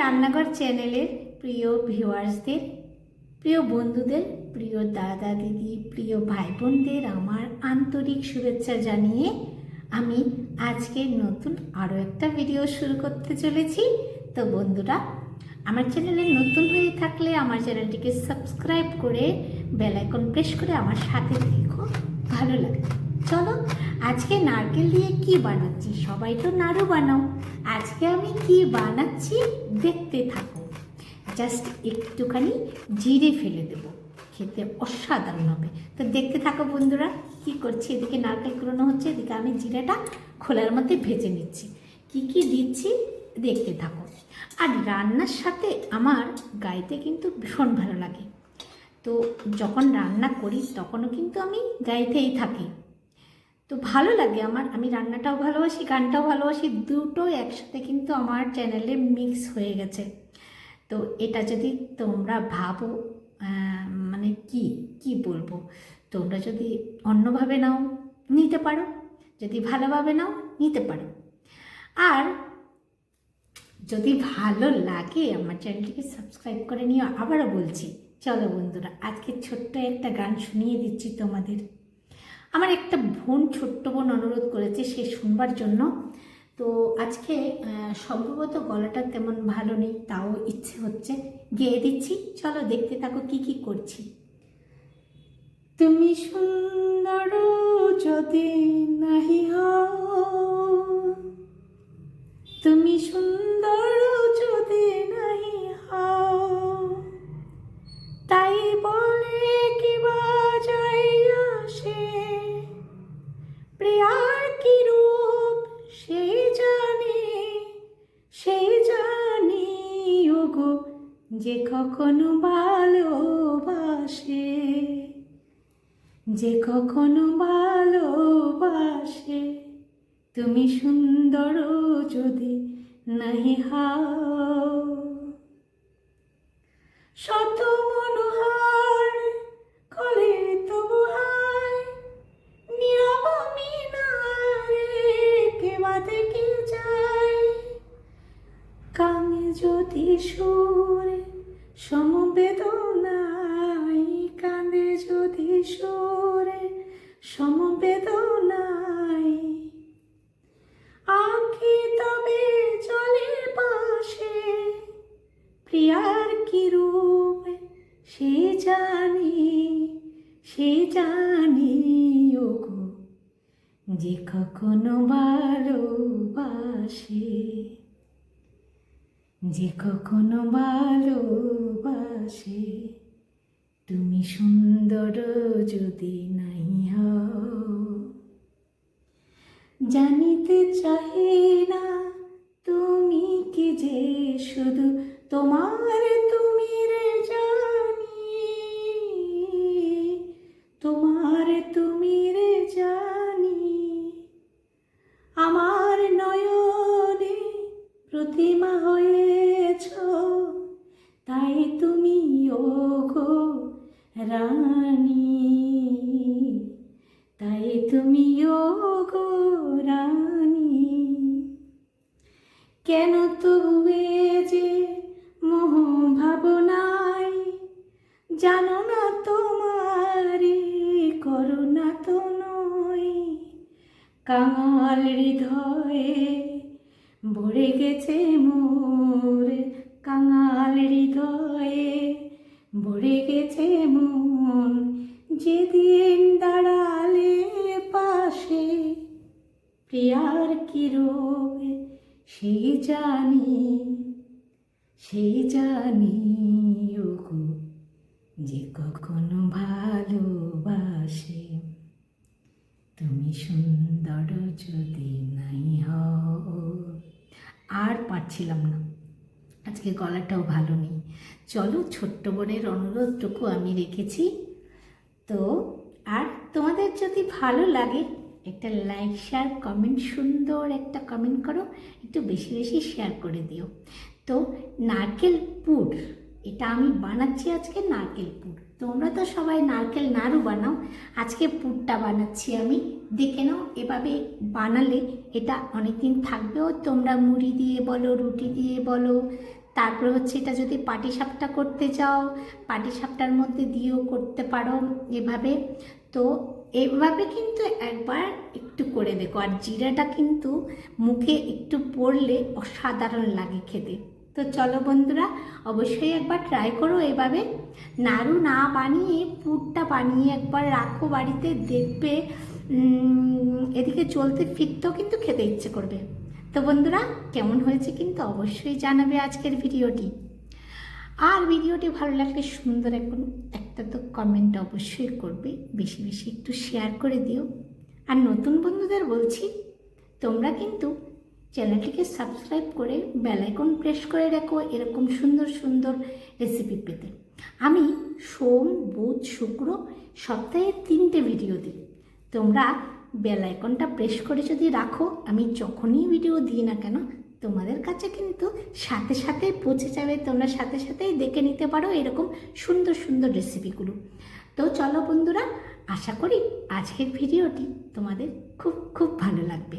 রান্নাঘর চ্যানেলের প্রিয় ভিউয়ার্সদের, প্রিয় বন্ধুদের, প্রিয় দাদা দিদি প্রিয় ভাই বোনদের আমার আন্তরিক শুভেচ্ছা জানিয়ে আমি আজকে নতুন আরও একটা ভিডিও শুরু করতে চলেছি। তো বন্ধুরা, আমার চ্যানেলে নতুন হয়ে থাকলে আমার চ্যানেলটিকে সাবস্ক্রাইব করে বেল আইকন প্রেস করে আমার সাথে থেকো। ভালো লাগে চলো আজকে নারকেল দিয়ে কি বানাচ্ছি? সবাই তো নাড়ু বানাও। আজকে আমি কি বানাচ্ছি দেখতে থাকো। জাস্ট একটুখানি জিরে ফেলে দেবো। খেতে অসাধারণ হবে। তো দেখতে থাকো বন্ধুরা, কি করছি? এদিকে নারকেল কুড়োনো হচ্ছে, এদিকে আমি জিরাটা খোলার মধ্যে ভেজে নিচ্ছি। কি কি দিচ্ছি দেখতে থাকো। আর রান্নার সাথে আমার গাইতে কিন্তু ভীষণ ভালো লাগে। তো যখন রান্না করি, তখনও কিন্তু আমি গাইতেই থাকি। তো ভালো লাগে আমার। আমি রান্নাটাও ভালোবাসি, গানটাও ভালোবাসি দুটো একসাথে কিন্তু আমার চ্যানেলে মিক্স হয়ে গেছে। তো এটা যদি তোমরা ভাবো মানে কি কি বলব? তোমরা যদি অন্যভাবে নাও, নিতে পারো। যদি ভালোভাবে নাও, নিতে পারো। আর যদি ভালো লাগে, আমার চ্যানেলটিকে সাবস্ক্রাইব করে নিও। আবারও বলছি, চলো বন্ধুরা, আজকে ছোট্ট একটা গান শুনিয়ে দিচ্ছি তোমাদের। আমার একটা বোন, ছোট্ট বোন অনুরোধ করেছে সে শুনবার জন্য। তো আজকে সম্ভবত গলাটা তেমন ভালো নেই, তাও ইচ্ছে হচ্ছে। গেয়ে দিচ্ছি, চলো দেখতে থাকো কি কি করছি। তুমি সুন্দর যদি নাহি তুমি সুন্দর যদি নাহি কখনো ভালোবাসে, যে কখনো ভালোবাসে। তুমি সুন্দর যদি নাহি হাও, শত মনোহার কলে তবু হায়। যায় কামে যদি সুরে সমবেদনায় কানে যদি সুরে, সমবেদনায় আঁকি তবে চলে পাশে, প্রিয়ার কি রূপ সে জানি সে জানি যে কখনো ভালোবাসে যে কখনো ভালোবাসে, তুমি সুন্দর যদি নাই জানিতে চাহে না তুমি কি যে শুধু তোমার তুমি রে জানি তাই তুমি ওগো রানী। তাই তুমি ওগো রানী। কেন তবুয়ে যে মোহ ভাবনায়? জানো না তোমারে করুণা তো নয়। কাঙাল হৃদয়ে ভরে গেছে মোর কাঙাল হৃদয়ে ভরে গেছে মন, যেদিন দাঁড়ালে পাশে প্রিয়ার কি রূপ সেই জানি সেই জানি ওগো যে কখনো ভালোবাসে। তুমি সুন্দর যদি নাই হও, আর পারছিলাম না। আজকে গলাটাও ভালো নেই। চলো ছোট্ট বোনের অনুরোধটুকু আমি রেখেছি। তো, আর তোমাদের যদি ভালো লাগে, একটা লাইক শেয়ার কমেন্ট সুন্দর একটা কমেন্ট করো, একটু বেশি বেশি শেয়ার করে দিও। তো, নারকেল পুর এটা আমি বানাচ্ছি আজকে নারকেল পুর। তোমরা তো সবাই নারকেল নাড়ু বানাও। আজকে পুরটা বানাচ্ছি আমি। দেখে নাও, এভাবে বানালে এটা অনেক দিন থাকবেও। তোমরা মুড়ি দিয়ে বলো, রুটি দিয়ে বলো। তারপরে হচ্ছে এটা যদি পাটিসাপটা করতে যাও পাটিসাপটার মধ্যে দিয়েও করতে পারো এভাবে। তো এভাবে কিন্তু একবার একটু করে দেখো। আর জিরাটা কিন্তু মুখে একটু পড়লে অসাধারণ লাগে খেতে। তো চলো বন্ধুরা, অবশ্যই একবার ট্রাই করো এভাবে। নাড়ু না বানিয়ে পুরটা বানিয়ে একবার রাখো বাড়িতে, দেখবে এদিকে চলতে ফিরতেও কিন্তু খেতে ইচ্ছে করবে। তো বন্ধুরা, কেমন হয়েছে কিন্তু অবশ্যই জানাবে আজকের ভিডিওটি। আর ভিডিওটি ভালো লাগলে সুন্দর এখন একটা তো কমেন্ট অবশ্যই করবে, বেশি বেশি একটু শেয়ার করে দিও। আর নতুন বন্ধুদের বলছি, তোমরা কিন্তু চ্যানেলটিকে সাবস্ক্রাইব করে বেলাইকন প্রেস করে রাখো এরকম সুন্দর সুন্দর রেসিপি পেতে। আমি সোম, বুধ, শুক্র সপ্তাহে তিনটে ভিডিও দিই। তোমরা বেলাইকনটা প্রেস করে যদি রাখো, আমি যখনই ভিডিও দিই না কেন, তোমাদের কাছে কিন্তু সাথে সাথে পৌঁছে যাবে, তোমরা সাথে সাথেই দেখে নিতে পারো এরকম সুন্দর সুন্দর রেসিপিগুলো তো চলো বন্ধুরা, আশা করি আজকের ভিডিওটি তোমাদের খুব খুব ভালো লাগবে।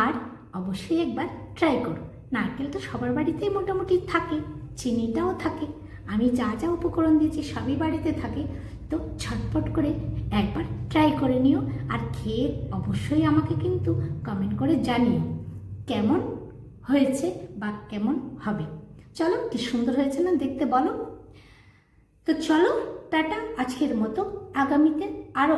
আর অবশ্যই একবার ট্রাই করো। নারকেল তো সবার বাড়িতেই মোটামুটি থাকে, চিনিটাও থাকে। আমি যা যা উপকরণ দিয়েছি সবই বাড়িতে থাকে। তো ছটপট করে একবার ট্রাই করে নিও আর খেয়ে অবশ্যই আমাকে কিন্তু কমেন্ট করে জানিও কেমন হয়েছে বা কেমন হবে। চলো কি সুন্দর হয়েছে না দেখতে বলো? তো চলো টাটা, আজকের মতো। আগামীতে আরও